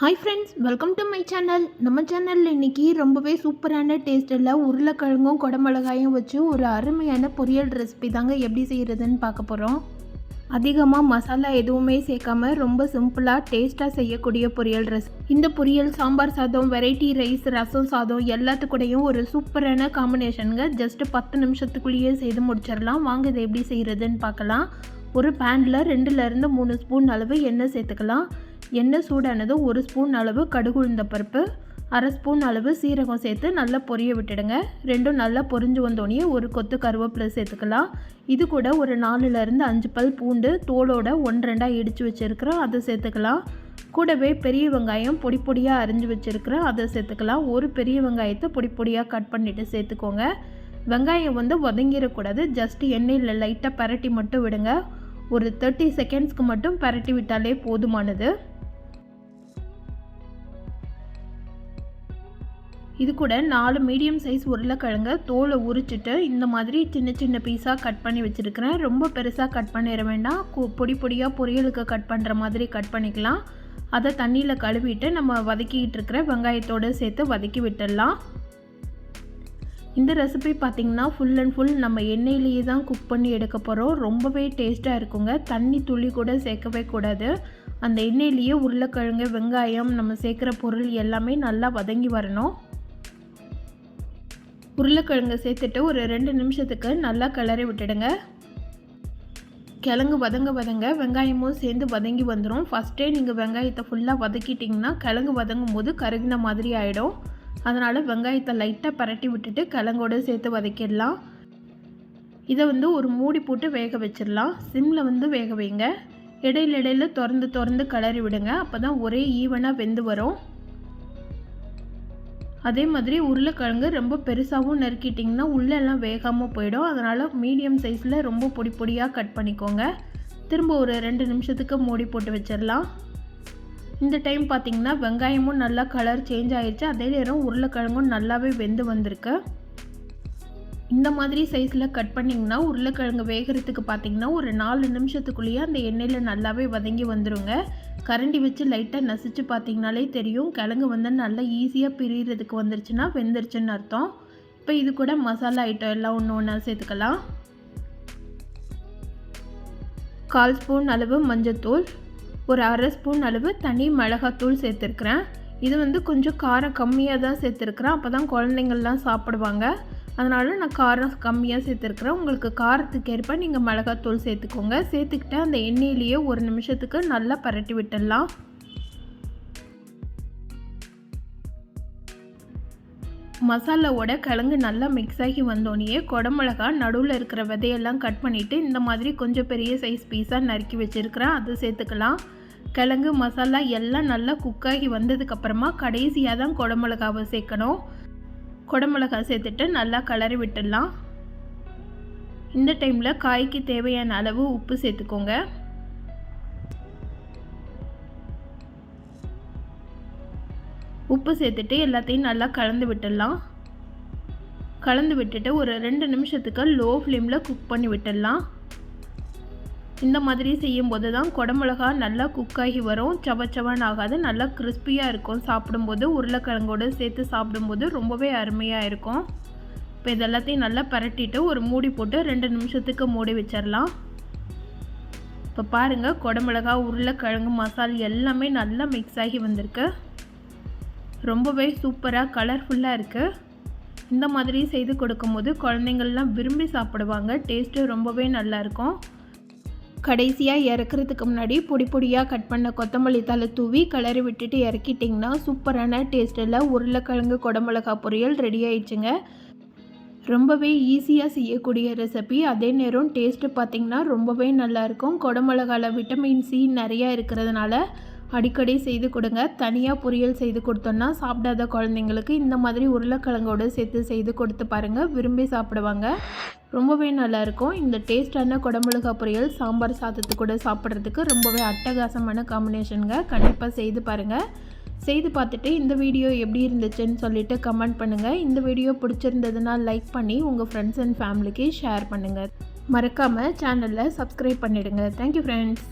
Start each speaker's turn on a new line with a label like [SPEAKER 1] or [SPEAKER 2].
[SPEAKER 1] Hi friends welcome to my channel நம்ம சேனலில் இன்றைக்கி ரொம்பவே சூப்பரான டேஸ்ட்டில் உருளைக்கிழங்கும் குடமிளகாயும் வச்சு ஒரு அருமையான பொரியல் ரெசிபி தாங்க எப்படி செய்கிறதுன்னு பார்க்க போகிறோம் அதிகமாக மசாலா எதுவுமே சேர்க்காம ரொம்ப சிம்பிளாக டேஸ்ட்டாக செய்யக்கூடிய பொரியல் ரெசிபி இந்த பொரியல் சாம்பார் சாதம் வெரைட்டி ரைஸ் ரசம் சாதம் எல்லாத்துக்கூடையும் ஒரு சூப்பரான காம்பினேஷனுங்க ஜஸ்ட் பத்து நிமிஷத்துக்குள்ளேயே செய்து முடிச்சிடலாம். வாங்க இதை எப்படி செய்கிறதுன்னு பார்க்கலாம். ஒரு பேனில் ரெண்டுலேருந்து மூணு ஸ்பூன் அளவு எண்ணெய் சேர்த்துக்கலாம். எண்ணெய் சூடானதும் ஒரு ஸ்பூன் அளவு கடுகு உளுந்த பருப்பு அரை ஸ்பூன் அளவு சீரகம் சேர்த்து நல்லா பொரிய விட்டுடுங்க. ரெண்டும் நல்லா பொரிஞ்சு வந்தோடனே ஒரு கொத்து கருவேப்பிலை சேர்த்துக்கலாம். இது கூட ஒரு நாலுலேருந்து அஞ்சு பல் பூண்டு தோலோட ஒன்று ரெண்டாக இடித்து வச்சுருக்கிறோம் அதை சேர்த்துக்கலாம். கூடவே பெரிய வெங்காயம் பொடி பொடியாக அரிஞ்சு வச்சுருக்கிறேன் அதை சேர்த்துக்கலாம். ஒரு பெரிய வெங்காயத்தை பொடி பொடியாக கட் பண்ணிவிட்டு சேர்த்துக்கோங்க. வெங்காயம் வந்து வதங்கிடக்கூடாது. ஜஸ்ட் எண்ணெயில் லைட்டாக பரட்டி மட்டும் விடுங்க. ஒரு தேர்ட்டி செகண்ட்ஸ்க்கு மட்டும் பரட்டி விட்டாலே போதுமானது. இது கூட நாலு மீடியம் சைஸ் உருளைக்கிழங்க தோலை உரிச்சிட்டு இந்த மாதிரி சின்ன சின்ன பீஸாக கட் பண்ணி வச்சுருக்கிறேன். ரொம்ப பெருசாக கட் பண்ணிட வேண்டாம். பொடி பொடியாக பொரியலுக்கு கட் பண்ணுற மாதிரி கட் பண்ணிக்கலாம். அதை தண்ணியில் கழுவிட்டு நம்ம வதக்கிக்கிட்டு இருக்கிற வெங்காயத்தோடு சேர்த்து வதக்கி விட்டுடலாம். இந்த ரெசிபி பார்த்திங்கன்னா ஃபுல் அண்ட் ஃபுல் நம்ம எண்ணெயிலேயே தான் குக் பண்ணி எடுக்க போகிறோம் ரொம்பவே டேஸ்ட்டாக இருக்குங்க. தண்ணி துளி கூட சேர்க்கவே கூடாது. அந்த எண்ணெயிலேயே உருளைக்கிழங்கு வெங்காயம் நம்ம சேர்க்குற பொருள் எல்லாமே நல்லா வதங்கி வரணும். உருளைக்கிழங்கு சேர்த்துட்டு ஒரு ரெண்டு நிமிஷத்துக்கு நல்லா கிளறி விட்டுடுங்க. கிழங்கு வதங்க வதங்க வெங்காயமும் சேர்ந்து வதங்கி வந்துடும் ஃபஸ்ட்டே நீங்கள் வெங்காயத்தை ஃபுல்லாக வதக்கிட்டிங்கன்னா கிழங்கு வதங்கும் போது கருகின மாதிரி ஆகிடும் அதனால் வெங்காயத்தை லைட்டாக பரட்டி விட்டுட்டு கிழங்கோடு சேர்த்து வதக்கிடலாம். இதை வந்து ஒரு மூடி போட்டு வேக வச்சிடலாம். சிம்மில் வந்து வேக வைங்க. இடையில இடையில திறந்து திறந்து கிளறி விடுங்க. அப்போ தான் ஒரே ஈவனாக வெந்து வரும். அதே மாதிரி உருளைக்கிழங்கு ரொம்ப பெருசாகவும் நறுக்கிட்டிங்கன்னா உள்ளெல்லாம் வேகாமல் போயிடும். அதனால் மீடியம் சைஸில் ரொம்ப பொடி பொடியாக கட் பண்ணிக்கோங்க. திரும்ப ஒரு ரெண்டு நிமிஷத்துக்கு மூடி போட்டு வச்சிடலாம். இந்த டைம் பார்த்திங்கன்னா வெங்காயமும் நல்லா கலர் சேஞ்ச் ஆகிடுச்சு அதே நேரம் உருளைக்கிழங்கும் நல்லாவே வெந்து வந்திருக்கு. இந்த மாதிரி சைஸில் கட் பண்ணிங்கன்னா உருளைக்கிழங்கு வேகிறதுக்கு பார்த்திங்கன்னா ஒரு நாலு நிமிஷத்துக்குள்ளேயே அந்த எண்ணெயில் நல்லாவே வதங்கி வந்துடுங்க கரண்டி வச்சு லைட்டாக நசிச்சு பார்த்திங்கனாலே தெரியும். கிழங்கு வந்து நல்லா ஈஸியாக பிரிகிறதுக்கு வந்துருச்சுன்னா வெந்துருச்சுன்னு அர்த்தம். இப்போ இது கூட மசாலா ஐட்டம் எல்லாம் ஒன்று ஒன்றா சேர்த்துக்கலாம். கால் ஸ்பூன் அளவு மஞ்சத்தூள் ஒரு அரை ஸ்பூன் அளவு தனி மிளகாத்தூள் சேர்த்துருக்குறேன். இது வந்து கொஞ்சம் காரம் கம்மியாக தான் சேர்த்துருக்குறேன். அப்போ தான் குழந்தைங்கள்லாம் சாப்பிடுவாங்க. அதனால் நான் காரம் கம்மியாக சேர்த்துருக்குறேன். உங்களுக்கு காரத்துக்கு ஏற்ப நீங்கள் மிளகாத்தூள் சேர்த்துக்கோங்க. சேர்த்துக்கிட்டு அந்த எண்ணெயிலேயே ஒரு நிமிஷத்துக்கு நல்லா பரட்டி விட்டுடலாம். மசாலாவோட கிழங்கு நல்லா மிக்ஸ் ஆகி வந்தோடனே குடமிளகா நடுவில் இருக்கிற விதையெல்லாம் கட் பண்ணிவிட்டு இந்த மாதிரி கொஞ்சம் பெரிய சைஸ் பீஸாக நறுக்கி வச்சுருக்கிறேன். அது சேர்த்துக்கலாம். கிழங்கு மசாலா எல்லாம் நல்லா குக்காகி வந்ததுக்கப்புறமா கடைசியாக தான் குடமிளகாவை சேர்க்கணும். குடமிளகாய் சேர்த்துட்டு நல்லா கலரி விட்டுடலாம். இந்த டைமில் காய்க்கு தேவையான அளவு உப்பு சேர்த்துக்கோங்க. உப்பு சேர்த்துட்டு எல்லாத்தையும் நல்லா கலந்து விட்டுடலாம். கலந்து விட்டுட்டு ஒரு ரெண்டு நிமிஷத்துக்கு லோ ஃப்ளேமில் குக் பண்ணி விட்டுடலாம். இந்த மாதிரி செய்யும்போது தான் குடமிளகா நல்லா குக்காகி வரும். சவச்சவன் ஆகாது நல்லா கிறிஸ்பியாக இருக்கும். சாப்பிடும்போது உருளைக்கிழங்கோடு சேர்த்து சாப்பிடும்போது ரொம்பவே அருமையாக இருக்கும். இப்போ இதெல்லாத்தையும் நல்லா பரட்டிட்டு ஒரு மூடி போட்டு ரெண்டு நிமிஷத்துக்கு மூடி வச்சிடலாம் இப்போ பாருங்கள் குடமிளகா உருளைக்கிழங்கு மசால் எல்லாமே நல்லா மிக்ஸ் ஆகி வந்திருக்கு. ரொம்பவே சூப்பராக கலர்ஃபுல்லாக இருக்குது இந்த மாதிரி செய்து கொடுக்கும்போது குழந்தைங்கள்லாம் விரும்பி சாப்பிடுவாங்க. டேஸ்ட்டு ரொம்பவே நல்லாயிருக்கும் கடைசியாக இறக்குறதுக்கு முன்னாடி பொடி பொடியாக கட் பண்ண கொத்தமல்லி தலை தூவி கிளறி விட்டுட்டு இறக்கிட்டிங்கன்னா சூப்பரான டேஸ்ட்டில் உருளைக்கிழங்கு குடமிளகா பொரியல் ரெடி ஆயிடுச்சுங்க. ரொம்பவே ஈஸியாக செய்யக்கூடிய ரெசிபி அதே நேரம் டேஸ்ட்டு பார்த்திங்கன்னா ரொம்பவே நல்லாயிருக்கும் குடமிளகாவில் விட்டமின் சி நிறையா இருக்கிறதுனால அடிக்கடி செய்து கொடுங்க. தனியாக பொரியல் செய்து கொடுத்தோன்னா சாப்பிடாத குழந்தைங்களுக்கு இந்த மாதிரி உருளைக்கிழங்கோடு சேர்த்து செய்து கொடுத்து பாருங்கள் விரும்பி சாப்பிடுவாங்க. ரொம்பவே நல்லாயிருக்கும் இந்த டேஸ்டான குடமிளகா பொரியல் சாம்பார் சாதத்து கூட சாப்பிட்றதுக்கு ரொம்பவே அட்டகாசமான காம்பினேஷனுங்க கண்டிப்பாக செய்து பாருங்கள் செய்து பார்த்துட்டு இந்த வீடியோ எப்படி இருந்துச்சுன்னு சொல்லிவிட்டு கமெண்ட் பண்ணுங்கள் இந்த வீடியோ பிடிச்சிருந்ததுன்னா லைக் பண்ணி உங்கள் ஃப்ரெண்ட்ஸ் அண்ட் ஃபேமிலிக்கு ஷேர் பண்ணுங்கள் மறக்காமல் சேனலில் சப்ஸ்கிரைப் பண்ணிவிடுங்க தேங்க்யூ ஃப்ரெண்ட்ஸ்